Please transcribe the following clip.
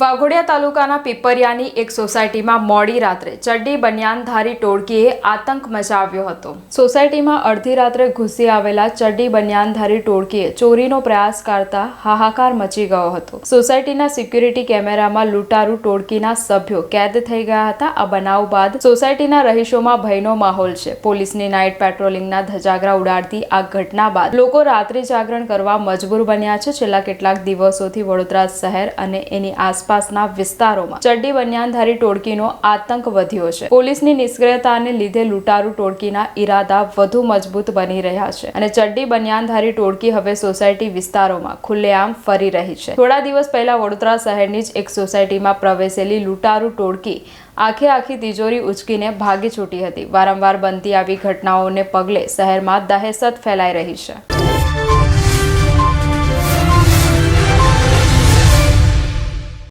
વાઘોડિયા તાલુકાના પીપરિયાની એક સોસાયટીમાં મોડી રાત્રે ચડ્ડી બનિયાનધારી ટોળકીએ આતંક મચાવ્યો હતો. સોસાયટીમાં અડધી રાત્રે ઘૂસી આવેલા ચડ્ડી બનિયાનધારી ટોળકીએ ચોરીનો પ્રયાસ કરતા હાહાકાર મચી ગયો હતો. સોસાયટીના સિક્યુરિટી કેમેરામાં લૂંટારૂ ટોળકીના સભ્યો કેદ થઈ ગયા હતા. આ બનાવ બાદ સોસાયટીના રહીશોમાં ભયનો માહોલ છે. પોલીસની નાઇટ પેટ્રોલિંગના ધજાગરા ઉડાડતી આ ઘટના બાદ લોકો રાત્રિ જાગરણ કરવા મજબૂર બન્યા છે. છેલ્લા કેટલાક દિવસોથી વડોદરા શહેર અને એની આસપાસના વિસ્તારોમાં. ચડ્ડી બનિયાનધારી ટોળકીનો આતંક વધ્યો છે. પોલીસની નિષ્ક્રિયતાને લીધે લૂંટારૂ ટોળકીના ઈરાદા વધુ મજબૂત બની રહ્યા છે અને ચડ્ડી બનિયાનધારી ટોળકી હવે સોસાયટી વિસ્તારોમાં ખુલ્લેઆમ ફરી રહી છે. થોડા દિવસ પહેલા વડોદરા શહેરની જ એક સોસાયટીમાં પ્રવેશેલી લૂંટારૂ ટોળકી આખે આખી તિજોરી ઉચકીને ભાગી છૂટી હતી. વારંવાર બનતી આવી ઘટનાઓને પગલે શહેરમાં દહેશત ફેલાઈ રહી છે.